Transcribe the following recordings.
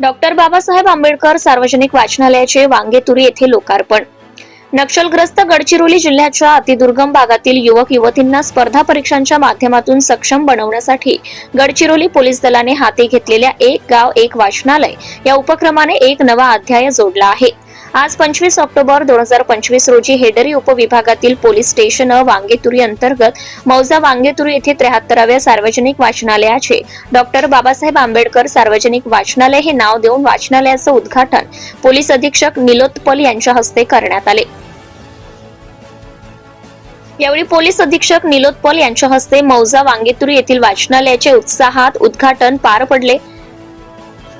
Doctor Babasaheb Ambedkar सार्वजनिक वाचनालयाचे वांगेतुरी येथे लोकार्पण. नक्षलग्रस्त गडचिरोली जिल्ह्याच्या अतिदुर्गम भागातील युवक युवतींना स्पर्धा परीक्षांच्या माध्यमातून सक्षम बनवण्यासाठी गडचिरोली पोलीस दलाने हाती घेतलेल्या एक गाव एक वाचनालय या उपक्रमाने एक नवा अध्याय जोडला आहे. आज पंचवीस ऑक्टोबर दोन हजार पंचवीस रोजी हेडरी उपविभागातील पोलीस स्टेशन वांगेतुरी अंतर्गत मौजा वांगेतुरी येथे त्र्याहत्तराव्या सार्वजनिक वाचनालयाचे डॉक्टर बाबासाहेब आंबेडकर सार्वजनिक वाचनालय हे नाव देऊन वाचनालयाचं उद्घाटन पोलीस अधीक्षक निलोत्पल यांच्या हस्ते करण्यात आले. यावेळी पोलीस अधीक्षक निलोत्पल यांच्या हस्ते मौजा वांगेतुरी येथील वाचनालयाचे उत्साहात उद्घाटन पार पडले.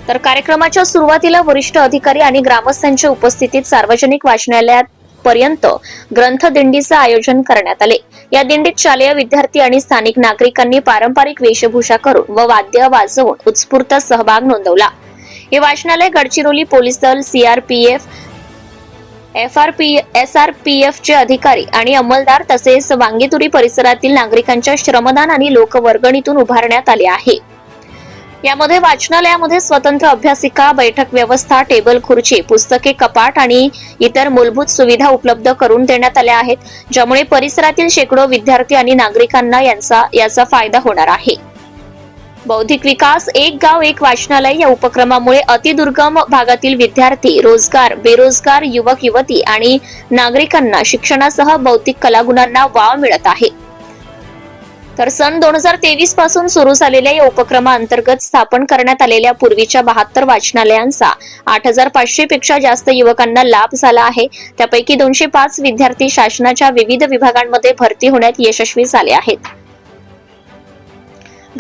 तर कार्यक्रमाच्या सुरुवातीला वरिष्ठ अधिकारी आणि ग्रामस्थांच्या उपस्थितीत सार्वजनिक वाचनालयात पर्यंत ग्रंथ दिंडीचं आयोजन करण्यात आले. या दिंडीत शालेय विद्यार्थी आणि स्थानिक नागरिकांनी पारंपरिक वेशभूषा करून व वाद्य वाजवून उत्स्फूर्त सहभाग नोंदवला. हे वाचनालय गडचिरोली पोलीस दल CRPF F R P S R P F चे अधिकारी आणि अंमलदार तसेच वांगेतुरी परिसरातील नागरिकांच्या श्रमदान आणि लोकवर्गणीतून उभारण्यात आले आहे. यामध्ये वाचनालयामध्ये स्वतंत्र अभ्यासिका बैठक व्यवस्था टेबल खुर्ची पुस्तके कपाट आणि इतर मूलभूत सुविधा उपलब्ध करून देण्यात आल्या आहेत ज्यामुळे परिसरातील शेकडो विद्यार्थी आणि नागरिकांना यांचा याचा फायदा होणार आहे. बौद्धिक विकास एक गाव एक वाचनालय या उपक्रमामुळे अतिदुर्गम भागातील विद्यार्थी रोजगार बेरोजगार युवक युवती आणि नागरिकांना शिक्षणासह बौद्धिक कलागुणांना वाव मिळत आहे. तर सन दोन हजार तेवीसपासून सुरू झालेल्या या उपक्रमाअंतर्गत स्थापन करण्यात आलेल्या पूर्वीच्या बहात्तर वाचनालयांचा आठ हजार पाचशे पेक्षा जास्त युवकांना लाभ झाला आहे. त्यापैकी दोनशे पाच विद्यार्थी शासनाच्या विविध विभागांमध्ये भरती होण्यात यशस्वी झाले आहेत.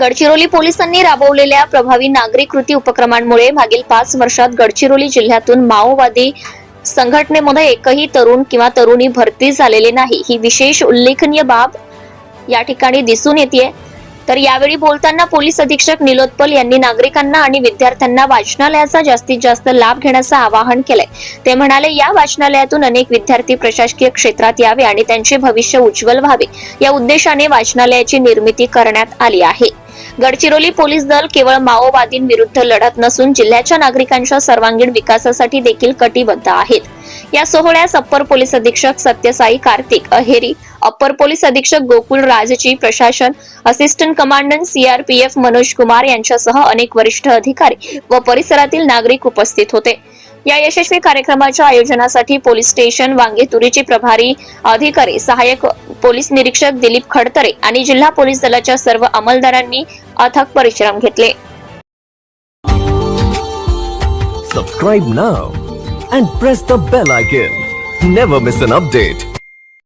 गडचिरोली पोलिसांनी राबवलेल्या प्रभावी नागरिक कृती उपक्रमांमुळे मागील पाच वर्षात गडचिरोली जिल्ह्यातून माओवादी संघटनेमध्ये एकही तरुण किंवा तरुणी भरती झालेले नाही. ही विशेष उल्लेखनीय बाब या ठिकाणी दिसून येते तर यावेळी बोलताना पोलीस अधीक्षक निलोत्पल यांनी नागरिकांना आणि विद्यार्थ्यांना वाचनालयाचा जास्तीत जास्त लाभ घेण्याचं आवाहन केलंय. ते म्हणाले या वाचनालयातून अनेक विद्यार्थी प्रशासकीय क्षेत्रात यावे आणि त्यांचे भविष्य उज्ज्वल व्हावे. या उद्देशाने वाचनालयाची निर्मिती करण्यात आली आहे. गडचिरोली पोलीस दल केवळ माओवादींविरुद्ध लढत नसून जिल्ह्याच्या नागरिकांच्या सर्वांगीण विकासासाठी देखील कटिबद्ध आहेत. या सोहळ्यास अप्पर पोलीस अधीक्षक सत्यसाई कार्तिक अहेरी अप्पर पोलीस अधीक्षक गोकुल राजची प्रशासन assistant commandant CRPF Manoj Kumar यांच्यासह अनेक वरिष्ठ अधिकारी व परिसरातील नागरिक उपस्थित होते. या यशस्वी कार्यक्रमाच्या आयोजनासाठी पोलीस स्टेशन वांगेतुरीचे प्रभारी अधिकारी सहाय्यक पोलीस निरीक्षक दिलीप खडतरे आणि जिल्हा पोलीस दलाच्या सर्व अंमलदारांनी अथक परिश्रम घेतले. Subscribe now and press the bell icon never miss an update